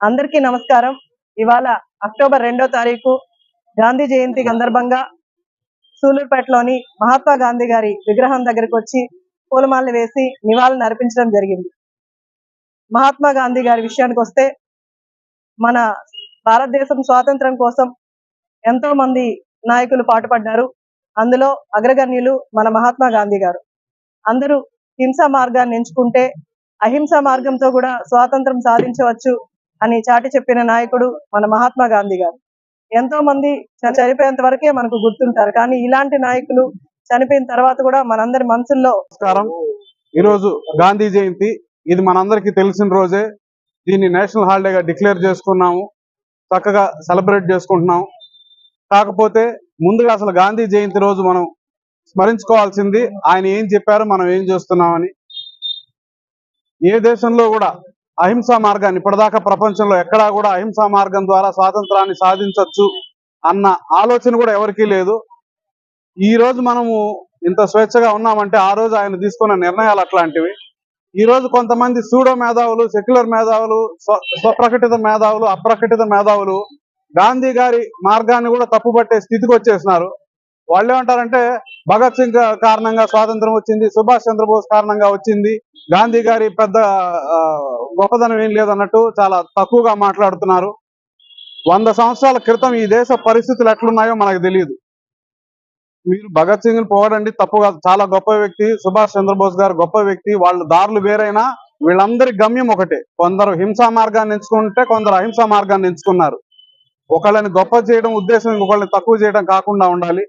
అందరికీ నమస్కారం. ఇవాళ అక్టోబర్ రెండో తారీఖు గాంధీ జయంతి సందర్భంగా సూలూరుపేటలోని మహాత్మా గాంధీ గారి విగ్రహం దగ్గరకు వచ్చి పూలమాలలు వేసి నివాళులు అర్పించడం జరిగింది. మహాత్మా గాంధీ గారి విషయానికి వస్తే మన భారతదేశం స్వాతంత్రం కోసం ఎంతో మంది నాయకులు పాటుపడ్డారు. అందులో అగ్రగణ్యులు మన మహాత్మా గాంధీ గారు. అందరూ హింసా మార్గాన్ని ఎంచుకుంటే అహింసా మార్గంతో కూడా స్వాతంత్రం సాధించవచ్చు అని చాటి చెప్పిన నాయకుడు మన మహాత్మా గాంధీ గారు. ఎంతో మంది చనిపోయేంత వరకే మనకు గుర్తుంటారు. కానీ ఇలాంటి నాయకులు చనిపోయిన తర్వాత కూడా మనందరి మనసుల్లో నమస్కారం. ఈరోజు గాంధీ జయంతి. ఇది మనందరికీ తెలిసిన రోజే. దీన్ని నేషనల్ హాలిడేగా డిక్లేర్ చేసుకున్నాము. చక్కగా సెలబ్రేట్ చేసుకుంటున్నాం కాకపోతే ముందుగా అసలు గాంధీ జయంతి రోజు మనం స్మరించుకోవాల్సింది ఆయన ఏం చెప్పారు మనం ఏం చేస్తున్నామని. ఏ దేశంలో కూడా అహింసా మార్గాన్ని ఇప్పటిదాకా ప్రపంచంలో ఎక్కడా కూడా అహింసా మార్గం ద్వారా స్వాతంత్రాన్ని సాధించవచ్చు అన్న ఆలోచన కూడా ఎవరికీ లేదు. ఈ రోజు మనము ఇంత స్వేచ్ఛగా ఉన్నామంటే ఆ రోజు ఆయన తీసుకున్న నిర్ణయాలు అట్లాంటివి. ఈ రోజు కొంతమంది సూడో మేధావులు సెక్యులర్ మేధావులు స్వ- స్వప్రకటిత మేధావులు అప్రకటిత మేధావులు గాంధీ గారి మార్గాన్ని కూడా తప్పుపట్టే స్థితికి వచ్చేసినారు. వాళ్ళు ఏమంటారంటే భగత్ సింగ్ కారణంగా స్వాతంత్రం వచ్చింది సుభాష్ చంద్రబోస్ కారణంగా వచ్చింది గాంధీ గారి పెద్ద గొప్పదనం ఏం లేదన్నట్టు చాలా తక్కువగా మాట్లాడుతున్నారు. వంద సంవత్సరాల క్రితం ఈ దేశ పరిస్థితులు ఎట్లున్నాయో మనకు తెలియదు. మీరు భగత్ సింగ్ పోవడండి తప్పు కాదు. చాలా గొప్ప వ్యక్తి సుభాష్ చంద్రబోస్ గారు గొప్ప వ్యక్తి వాళ్ళ దారులు వేరైనా వీళ్ళందరి గమ్యం ఒకటే. కొందరు హింసా మార్గాన్ని ఎంచుకుంటే కొందరు అహింసా మార్గాన్ని ఎంచుకున్నారు. ఒకళ్ళని గొప్ప చేయడం ఉద్దేశం ఇంకొకళ్ళని తక్కువ చేయడం కాకుండా ఉండాలి.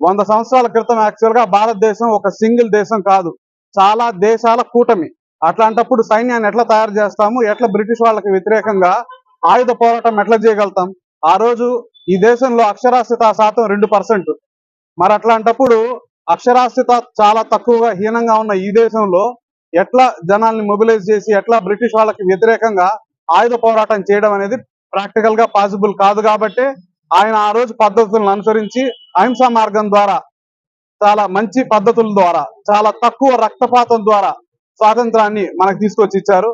వంద సంవత్సరాల క్రితం యాక్చువల్గా భారతదేశం ఒక సింగిల్ దేశం కాదు. చాలా దేశాల కూటమి. అట్లాంటప్పుడు సైన్యాన్ని ఎట్లా తయారు చేస్తాము? ఎట్లా బ్రిటిష్ వాళ్ళకి వ్యతిరేకంగా ఆయుధ పోరాటం ఎట్లా చేయగలుగుతాం? ఆ రోజు ఈ దేశంలో అక్షరాస్యత శాతం రెండు పర్సెంట్ మరి అట్లాంటప్పుడు అక్షరాస్యత చాలా తక్కువగా హీనంగా ఉన్న ఈ దేశంలో ఎట్లా జనాల్ని మొబిలైజ్ చేసి ఎట్లా బ్రిటిష్ వాళ్ళకి వ్యతిరేకంగా ఆయుధ పోరాటం చేయడం అనేది ప్రాక్టికల్గా పాసిబుల్ కాదు కాబట్టి ఆయన ఆ రోజు పద్ధతులను అనుసరించి అహింసా మార్గం ద్వారా చాలా మంచి పద్ధతుల ద్వారా చాలా తక్కువ రక్తపాతం ద్వారా స్వాతంత్రాన్ని మనకు తీసుకొచ్చి ఇచ్చారు.